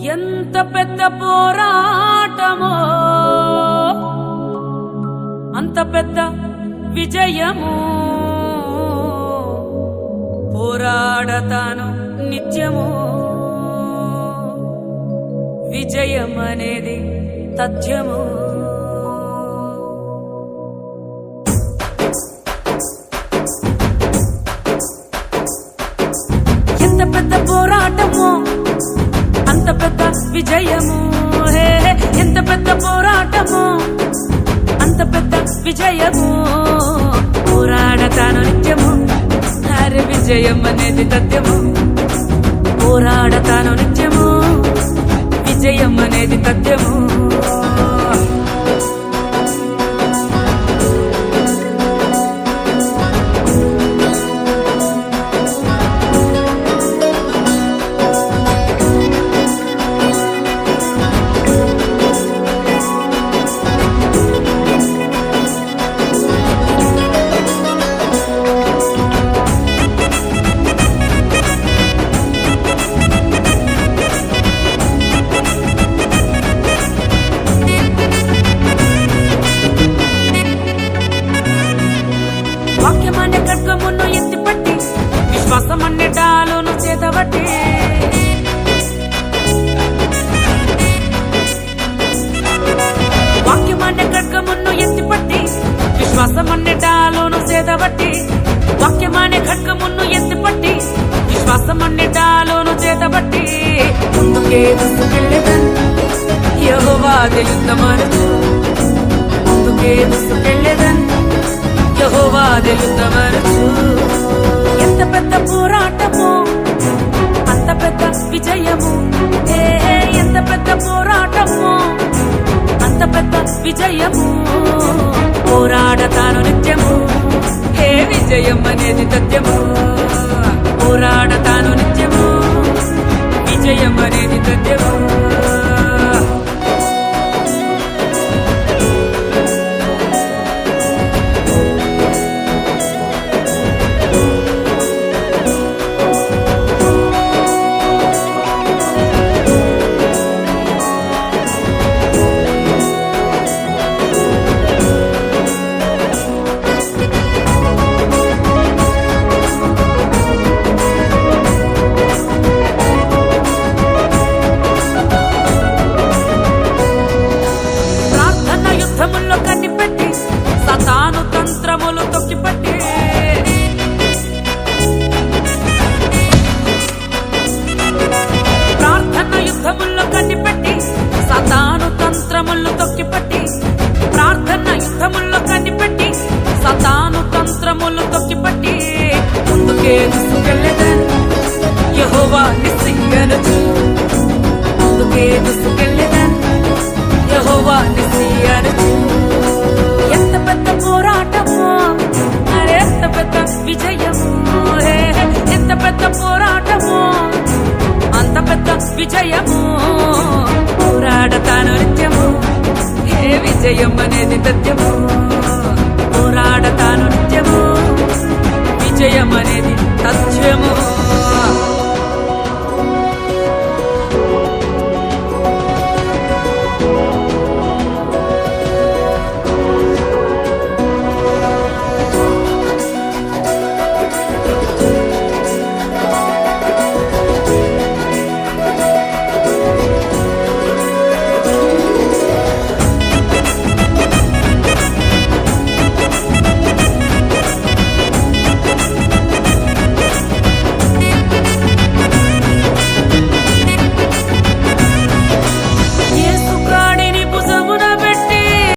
ఎంత పెద్ద పోరాటమో. అంత పెద్ద విజయము. పోరాడతాను నిత్యము. విజయం అనేది తథ్యము. ఎంత పెద్ద పోరాటమో. అంత పెద్ద విజయము హే ఎంత పెద్ద పోరాటము అంత పెద్ద విజయము. పోరాడతాను నిత్యము అరే విజయం అనేది తథ్యము పోరాడతాను నిత్యము విజయం అనేది తథ్యము ఖడ్గమును ఎత్తిపట్టి విశ్వాసం అన్ని డాలును చేతబట్టి. వాక్యం అనే ఖడ్గమును ఎత్తిపట్టి విశ్వాసం అన్ని డాలును చేతబట్టి. వాక్యం అనే ఖడ్గమును ఎత్తిపట్టి విశ్వాసం అన్ని డాలును చేతబట్టి. ముందుకే దూసుకెళ్ళేదన్ యహోవా యుద్ధమనుచు ముందుకే దూసుకెళ్ళేదన్ యహోవా యుద్ధమరచు ఎంత పోరాటము? అంత పెద్ద విజయము? ఏ ఎంత పెద్ద పోరాటము? అంత పెద్ద విజయము? పోరాడతాను నిత్యము? హే విజయం అనేది తథ్యము పోరాడతాను నిత్యము? విజయం అనేది తథ్యము నిస్సింగనుచు ముందుకే దూసుకెళ్ళేదన్ యహోవా నిస్సియనుచు ఎంత పెద్ద పోరాటము అరే ఎంత పెద్ద విజయము ఎంత పెద్ద పోరాటము అంత పెద్ద విజయము. పోరాడతాను నిత్యము ఏ విజయం అనేది తథ్యము పోరాడతాను నిత్యము విజయం అనేది